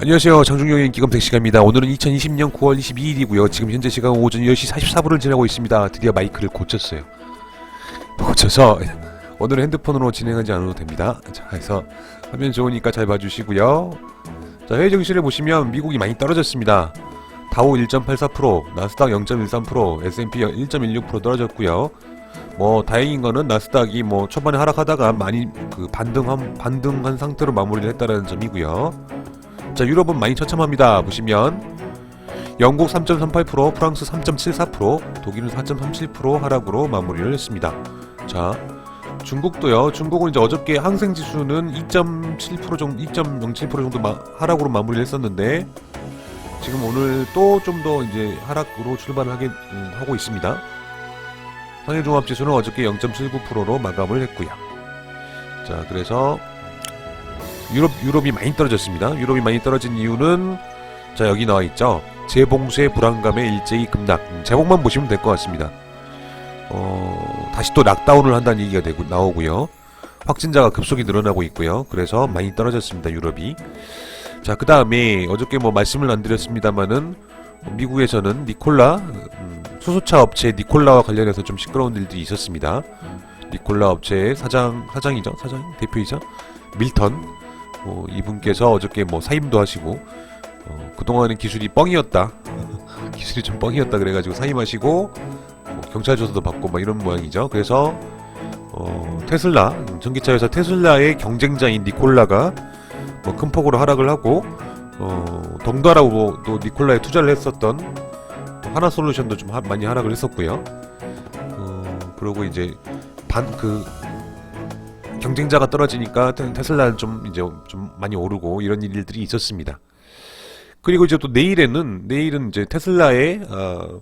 안녕하세요. 장중영의 기검택 시간입니다. 오늘은 2020년 9월 22일이고요. 지금 현재 시간 오전 10시 44분을 지나고 있습니다. 드디어 마이크를 고쳤어요. 고쳐서 오늘은 핸드폰으로 진행하지 않아도 됩니다. 자, 그래서 화면 좋으니까 잘 봐주시고요. 자, 해외 증시를 보시면 미국이 많이 떨어졌습니다. 다우 1.84%, 나스닥 0.13%, S&P 1.16% 떨어졌고요. 뭐 다행인 거는 나스닥이 뭐 초반에 하락하다가 많이 그 반등한 반등한 상태로 마무리를 했다는 점이고요. 자 유럽은 많이 처참합니다. 보시면 영국 3.38%, 프랑스 3.74%, 독일은 4.37% 하락으로 마무리를 했습니다. 자 중국도요. 중국은 이제 어저께 항생 지수는 2.7% 정도, 2.07% 정도 마, 하락으로 마무리를 했었는데 지금 오늘 또 좀 더 이제 하락으로 출발을 하게 음, 하고 있습니다. 상해 종합 지수는 어저께 0.79%로 마감을 했고요. 자, 그래서 유럽 유럽이 많이 떨어졌습니다. 유럽이 많이 떨어진 이유는 자 여기 나와 있죠. 재봉쇄 불안감에 일제히 급락. 음, 제목만 보시면 될 것 같습니다. 어, 다시 또 락다운을 한다는 얘기가 되고 나오고요. 확진자가 급속히 늘어나고 있고요. 그래서 많이 떨어졌습니다. 유럽이. 자, 그 다음에 어저께 뭐 말씀을 안 드렸습니다만은 미국에서는 니콜라 음, 수소차 업체 니콜라와 관련해서 좀 시끄러운 일들이 있었습니다. 니콜라 업체의 사장 사장이죠, 사장 대표이죠, 밀턴 어, 이분께서 어저께 뭐 사임도 하시고 어, 그동안은 기술이 뻥이었다, 기술이 좀 뻥이었다 그래가지고 사임하시고 뭐 경찰 조사도 받고 막 이런 모양이죠. 그래서 어, 테슬라 전기차 회사 테슬라의 경쟁자인 니콜라가 뭐 큰 폭으로 하락을 하고 어, 덩달아도 또 니콜라에 투자를 했었던 하나 솔루션도 좀 하- 많이 하락을 했었고요. 어, 그리고 이제 반 그 경쟁자가 떨어지니까 테- 테슬라는 좀 이제 좀 많이 오르고 이런 일들이 있었습니다. 그리고 이제 또 내일에는 내일은 이제 테슬라의 어,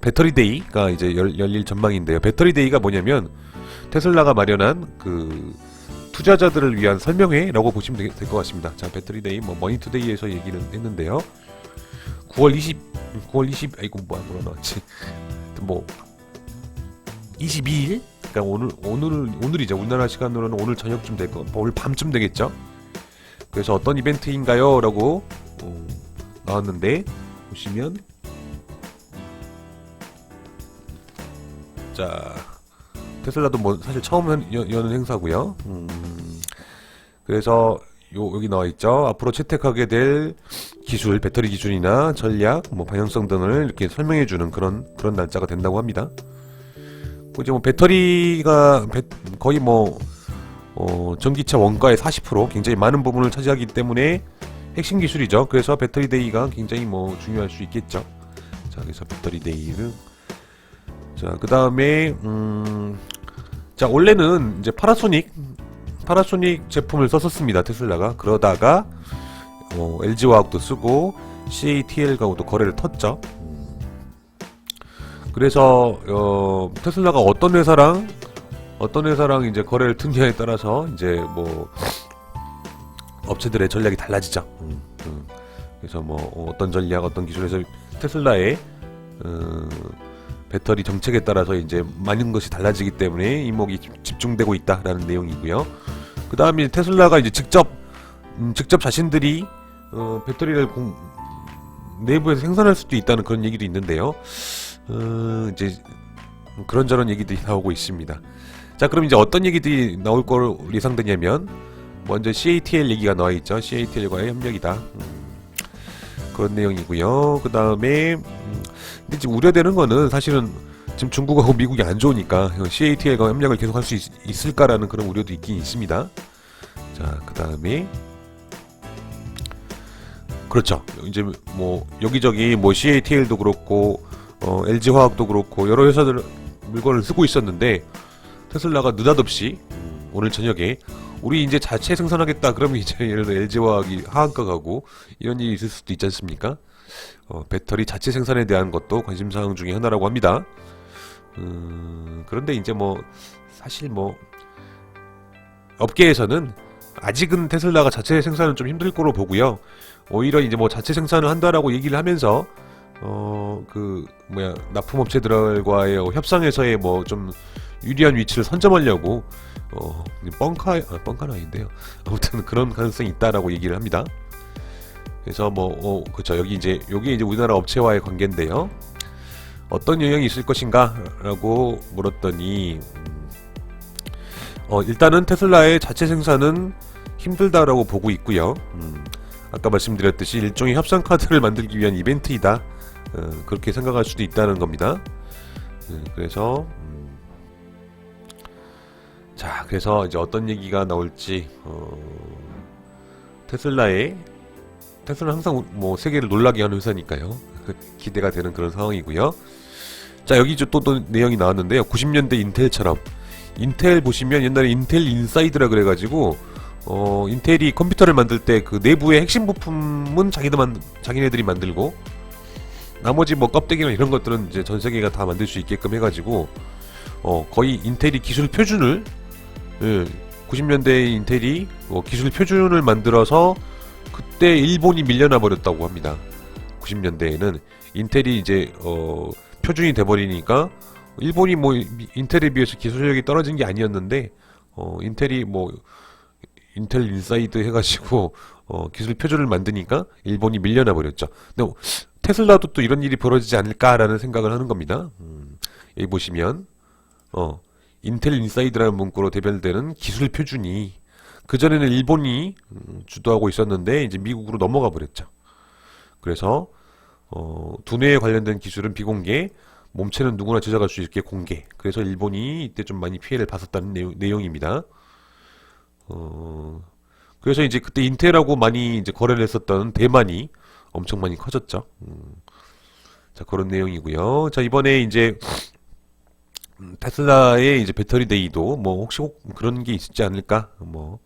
배터리 데이가 이제 열, 열릴 전망인데요. 배터리 데이가 뭐냐면 테슬라가 마련한 그 투자자들을 위한 설명회라고 보시면 될 것 같습니다. 자, 배터리 데이 뭐 머니투데이에서 얘기를 했는데요. 9월 20 9월 20 아이고 뭐야 뭐라 나왔지. 뭐 22일 그러니까 오늘 오늘 오늘이죠. 우리나라 시간으로는 오늘 저녁쯤 될 거, 오늘 밤쯤 되겠죠. 그래서 어떤 이벤트인가요?라고 어, 나왔는데 보시면 자 테슬라도 뭐 사실 처음 연- 여- 여는 행사고요. 음, 그래서 요 여기 나와 있죠. 앞으로 채택하게 될 기술, 배터리 기준이나 전략, 뭐 방향성 등을 이렇게 설명해 주는 그런 그런 날짜가 된다고 합니다. 그 이제 뭐 배터리가 배- 거의 뭐 어, 전기차 원가의 40% 굉장히 많은 부분을 차지하기 때문에 핵심 기술이죠. 그래서 배터리 데이가 굉장히 뭐 중요할 수 있겠죠. 자, 그래서 배터리 데이를 자, 그 다음에 음, 자 원래는 이제 파라소닉 파라소닉 제품을 썼었습니다 테슬라가 그러다가 어, LG화학도 쓰고 CATL과도 거래를 텄죠. 음. 그래서 어, 테슬라가 어떤 회사랑 어떤 회사랑 이제 거래를 튼냐에 따라서 이제 뭐 업체들의 전략이 달라지죠. 음, 음. 그래서 뭐 어떤 전략, 어떤 기술에서 테슬라의 어, 배터리 정책에 따라서 이제 많은 것이 달라지기 때문에 이목이 집- 집중되고 있다라는 내용이고요. 그 다음에 테슬라가 이제 직접 음, 직접 자신들이 어, 배터리를 공, 내부에서 생산할 수도 있다는 그런 얘기도 있는데요. 어, 이제 그런저런 얘기들이 나오고 있습니다. 자, 그럼 이제 어떤 얘기들이 나올 걸 예상되냐면 먼저 CATL 얘기가 나와 있죠. CATL과의 협력이다. 음, 그런 내용이고요. 그 다음에 음, 근데 지금 우려되는 거는 사실은 지금 중국하고 미국이 안 좋으니까 CATL과 협력을 계속할 수 있, 있을까라는 그런 우려도 있긴 있습니다. 자, 그 다음에 그렇죠. 이제 뭐 여기저기 뭐 CATL도 그렇고 어, LG 화학도 그렇고 여러 회사들 물건을 쓰고 있었는데 테슬라가 느닷없이 음, 오늘 저녁에 우리 이제 자체 생산하겠다 그러면 이제 예를 들어 LG 화학이 하한가 가고 이런 일이 있을 수도 있지 않습니까? 어, 배터리 자체 생산에 대한 것도 관심 사항 중에 하나라고 합니다. 음, 그런데 이제 뭐 사실 뭐 업계에서는 아직은 테슬라가 자체 생산은 좀 힘들 거로 보고요. 오히려 이제 뭐 자체 생산을 한다라고 얘기를 하면서 어 그 뭐야 납품업체들과의 협상에서의 뭐 좀 유리한 위치를 선점하려고 어 뻥카 아, 뻥카는 아닌데요. 아무튼 그런 가능성이 있다라고 얘기를 합니다. 그래서 뭐 어, 그렇죠. 여기 이제 여기 이제 우리나라 업체와의 관계인데요. 어떤 영향이 있을 것인가라고 물었더니 음, 어, 일단은 테슬라의 자체 생산은 힘들다라고 보고 있고요. 음, 아까 말씀드렸듯이 일종의 협상 카드를 만들기 위한 이벤트이다. 어, 그렇게 생각할 수도 있다는 겁니다. 음, 그래서 음, 자 그래서 이제 어떤 얘기가 나올지 어, 테슬라의 테슬라는 항상 뭐 세계를 놀라게 하는 회사니까요. 기대가 되는 그런 상황이고요. 자 여기 또, 또 내용이 나왔는데요. 90년대 인텔처럼 인텔 보시면 옛날에 인텔 인사이드라 그래가지고 어 인텔이 컴퓨터를 만들 때 그 내부의 핵심 부품은 자기들 만 자기네들이 만들고 나머지 뭐 껍데기나 이런 것들은 이제 전 세계가 다 만들 수 있게끔 해가지고 어 거의 인텔이 기술 표준을 예, 90년대 인텔이 어, 기술 표준을 만들어서 그때 일본이 밀려나 버렸다고 합니다. 90년대에는 인텔이 이제 어 표준이 돼 버리니까 일본이 뭐 미- 인텔에 비해서 기술력이 떨어진 게 아니었는데 어 인텔이 뭐 인텔 인사이드 해가지고 어 기술 표준을 만드니까 일본이 밀려나 버렸죠. 근데 테슬라도 또 이런 일이 벌어지지 않을까라는 생각을 하는 겁니다. 음, 여기 보시면 어 인텔 인사이드라는 문구로 대별되는 기술 표준이 그 전에는 일본이 음, 주도하고 있었는데 이제 미국으로 넘어가 버렸죠. 그래서 어, 두뇌에 관련된 기술은 비공개, 몸체는 누구나 제작할 수 있게 공개. 그래서 일본이 이때 좀 많이 피해를 봤었다는 내용, 내용입니다. 어, 그래서 이제 그때 인텔하고 많이 이제 거래를 했었던 대만이 엄청 많이 커졌죠. 음, 자 그런 내용이고요. 자 이번에 이제 음, 테슬라의 이제 배터리 데이도 뭐 혹시 혹 그런 게 있지 않을까 뭐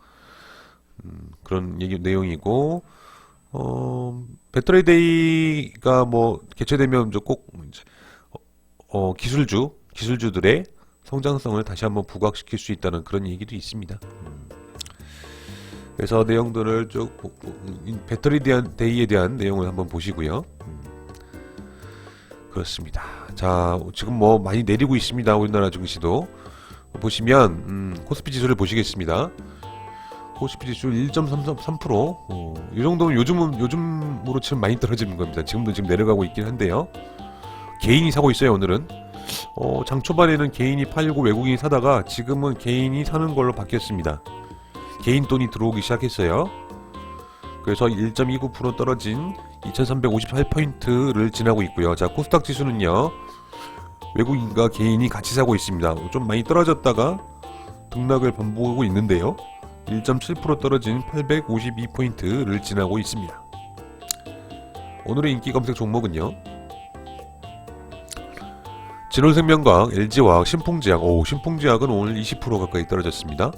음, 그런 얘기 내용이고 어 배터리 데이가 뭐 개최되면 꼭 이제 어, 어, 기술주 기술주들의 성장성을 다시 한번 부각시킬 수 있다는 그런 얘기도 있습니다. 음. 그래서 내용들을 쭉이 배터리 대한 데이에 대한 내용을 한번 보시고요. 음. 그렇습니다. 자, 지금 뭐 많이 내리고 있습니다. 우리나라 증시도 보시면 음, 코스피 지수를 보시겠습니다. 코스피 지수 1.33%. 어, 이 정도면 요즘은 요즘으로 치면 많이 떨어지는 겁니다. 지금도 지금 내려가고 있긴 한데요. 개인이 사고 있어요. 오늘은. 어, 장 초반에는 개인이 팔고 외국인이 사다가 지금은 개인이 사는 걸로 바뀌었습니다. 개인 돈이 들어오기 시작했어요. 그래서 1.29% 떨어진 2358포인트를 지나고 있고요. 자, 코스닥 지수는요. 외국인과 개인이 같이 사고 있습니다. 좀 많이 떨어졌다가 등락을 반복하고 있는데요. 1.7% 떨어진 852포인트를 지나고 있습니다. 오늘의 인기 검색 종목은요. 진원생명과학, LG화학, 신풍제약, 오 신풍제약은 오늘 20% 가까이 떨어졌습니다.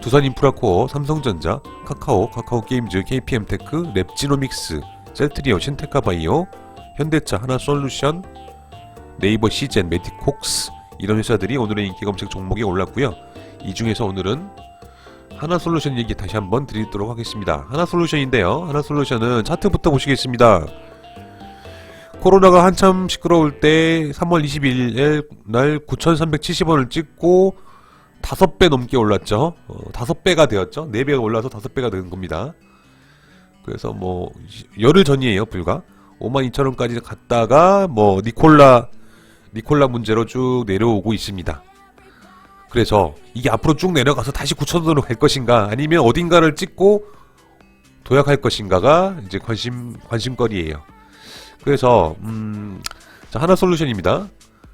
두산인프라코어, 삼성전자, 카카오, 카카오게임즈, KPM테크, 랩지노믹스, 셀트리오, 신테카바이오, 현대차, 하나솔루션, 네이버 시젠, 메디콕스 이런 회사들이 오늘의 인기 검색 종목에 올랐고요. 이 중에서 오늘은 하나솔루션 얘기 다시 한번 드리도록 하겠습니다. 하나솔루션인데요. 하나솔루션은 차트부터 보시겠습니다. 코로나가 한참 시끄러울 때 3월 22일 날 9,370원을 찍고 5배 넘게 올랐죠. 어, 5배가 되었죠. 4배가 올라서 5배가 된 겁니다. 그래서 뭐 열흘 전이에요, 불과. 52,000원까지 갔다가 뭐 니콜라 니콜라 문제로 쭉 내려오고 있습니다. 그래서 이게 앞으로 쭉 내려가서 다시 9,000원으로 갈 것인가 아니면 어딘가를 찍고 도약할 것인가가 이제 관심 관심거리예요. 그래서 음, 자 하나 솔루션입니다.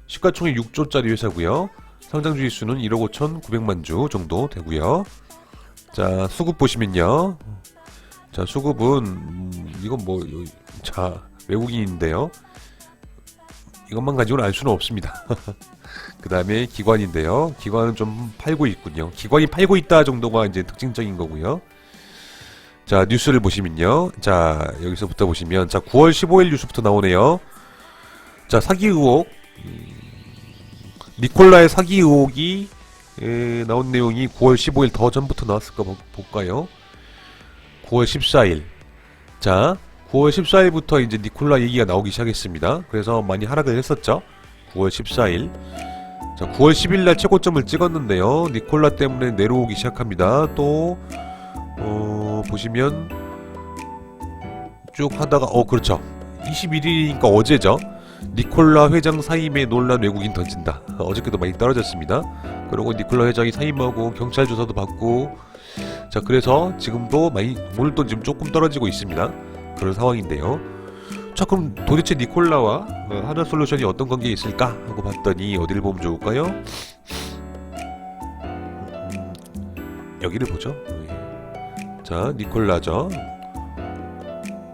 시가총액 6조짜리 회사고요. 상장 주의 수는 1억 5,900만 주 정도 되고요. 자 수급 보시면요. 자 수급은 음, 이건 뭐 자 외국인인데요. 이것만 가지고는 알 수는 없습니다. 그 다음에 기관인데요. 기관은 좀 팔고 있군요. 기관이 팔고 있다 정도가 이제 특징적인 거고요. 자, 뉴스를 보시면요. 자, 여기서부터 보시면, 자, 9월 15일 뉴스부터 나오네요. 자, 사기 의혹. 음, 니콜라의 사기 의혹이 에, 나온 내용이 9월 15일 더 전부터 나왔을까 보- 볼까요? 9월 14일. 자, 9월 14일부터 이제 니콜라 얘기가 나오기 시작했습니다. 그래서 많이 하락을 했었죠. 9월 14일. 자, 9월 10일 날 최고점을 찍었는데요. 니콜라 때문에 내려오기 시작합니다. 또 어, 보시면 쭉 하다가 어 그렇죠 21일이니까 어제죠 니콜라 회장 사임에 논란 외국인 던진다. 어저께도 많이 떨어졌습니다. 그리고 니콜라 회장이 사임하고 경찰 조사도 받고 자 그래서 지금도 많이 오늘 또 지금 조금 떨어지고 있습니다. 그런 상황인데요. 자 그럼 도대체 니콜라와 어, 하나 솔루션이 어떤 관계에 있을까 하고 봤더니 어디를 보면 좋을까요? 음, 여기를 보죠. 예. 자 니콜라죠.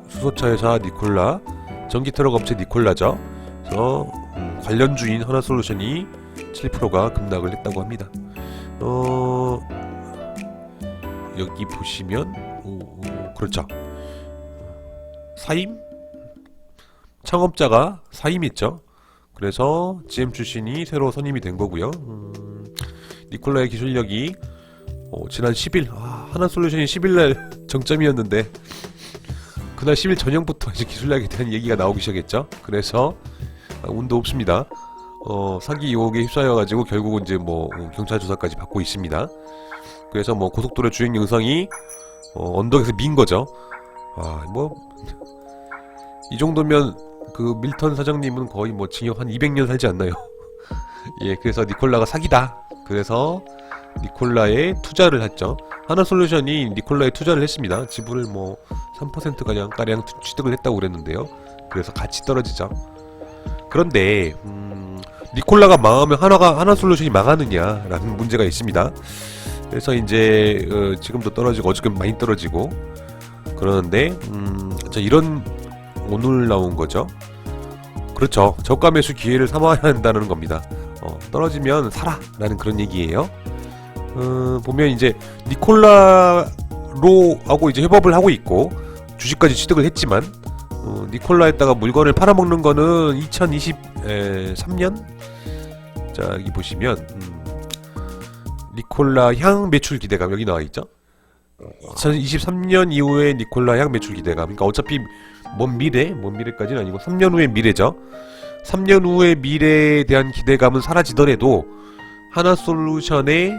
수소차 회사 니콜라. 전기 트럭 업체 니콜라죠 그래서 음, 관련 주인 하나솔루션이 7%가 급락을 했다고 합니다. 어 여기 보시면 오, 오, 그렇죠. 사임? 창업자가 사임했죠. 그래서 GM 출신이 새로 선임이 된 거고요. 음, 니콜라의 기술력이 어, 지난 10일 아, 하나솔루션이 10일날 정점이었는데 그날 10일 저녁부터 이제 기술력에 대한 얘기가 나오기 시작했죠. 그래서 아, 운도 없습니다 어, 사기 유혹에 휩싸여가지고 결국은 이제 뭐 어, 경찰 조사까지 받고 있습니다 그래서 뭐 고속도로 주행 영상이 어, 언덕에서 민 거죠 아 뭐 이 정도면 그 밀턴 사장님은 거의 뭐 징역 한 200년 살지 않나요? 예, 그래서 니콜라가 사기다. 그래서 니콜라에 투자를 했죠. 하나 솔루션이 니콜라에 투자를 했습니다. 지분을 뭐 3% 가량 가량 투- 취득을 했다고 그랬는데요. 그래서 같이 떨어지죠. 그런데 음, 니콜라가 망하면 하나가 하나 솔루션이 망하느냐라는 문제가 있습니다. 그래서 이제 어, 지금도 떨어지고 어저께 많이 떨어지고 그러는데 음, 자 이런 오늘 나온 거죠. 그렇죠. 저가 매수 기회를 삼아야 한다는 겁니다. 어, 떨어지면 사라라는 그런 얘기예요. 어, 보면 이제 니콜라로 하고 이제 협업을 하고 있고 주식까지 취득을 했지만 어, 니콜라에다가 물건을 팔아먹는 거는 2023년 자 여기 보시면 음, 니콜라 향 매출 기대감 여기 나와 있죠. 2023년 이후에 니콜라 향 매출 기대감. 그러니까 어차피 먼 미래, 먼 미래까지는 아니고 3년 후의 미래죠. 3년 후의 미래에 대한 기대감은 사라지더라도 하나 솔루션의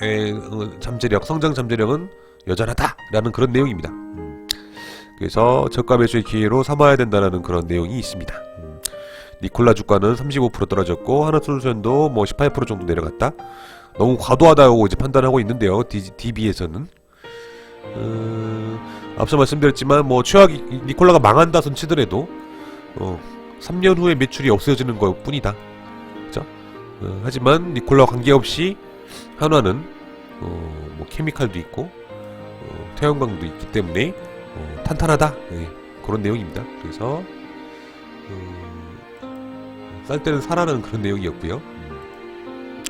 에, 어, 잠재력, 성장 잠재력은 여전하다라는 그런 내용입니다. 음. 그래서 저가 매수의 기회로 삼아야 된다는 그런 내용이 있습니다. 음. 니콜라 주가는 35% 떨어졌고 하나솔루션도 뭐 18% 정도 내려갔다. 너무 과도하다고 이제 판단하고 있는데요. DB에서는 어, 앞서 말씀드렸지만 뭐 최악이 니콜라가 망한다 손 치더라도 어, 3년 후에 매출이 없어지는 것 뿐이다. 그죠? 어, 하지만 니콜라와 관계없이 한화는 어, 뭐 케미칼도 있고 어, 태양광도 있기 때문에 어, 탄탄하다. 예, 그런 내용입니다. 그래서 어, 쌀 때는 사라는 그런 내용이었고요. 음.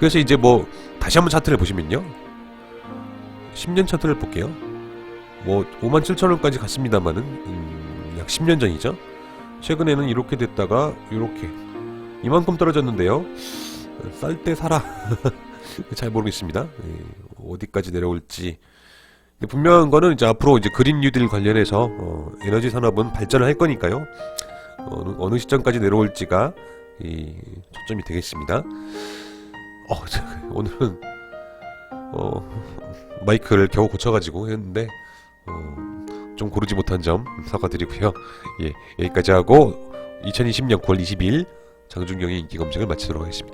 그래서 이제 뭐 다시 한번 차트를 보시면요. 10년 차트를 볼게요. 뭐 5만 7천 원까지 갔습니다만은 음, 약 10년 전이죠. 최근에는 이렇게 됐다가 이렇게 이만큼 떨어졌는데요. 쌀 때 사라. 잘 모르겠습니다. 예, 어디까지 내려올지. 분명한 거는 이제 앞으로 이제 그린 뉴딜 관련해서 어, 에너지 산업은 발전을 할 거니까요. 어느, 어느 시점까지 내려올지가 이 초점이 되겠습니다. 어, 저, 오늘은 어, 마이크를 겨우 고쳐가지고 했는데 어, 좀 고르지 못한 점 사과드리고요. 예, 여기까지 하고 2020년 9월 20일 장준경의 인기 검색을 마치도록 하겠습니다.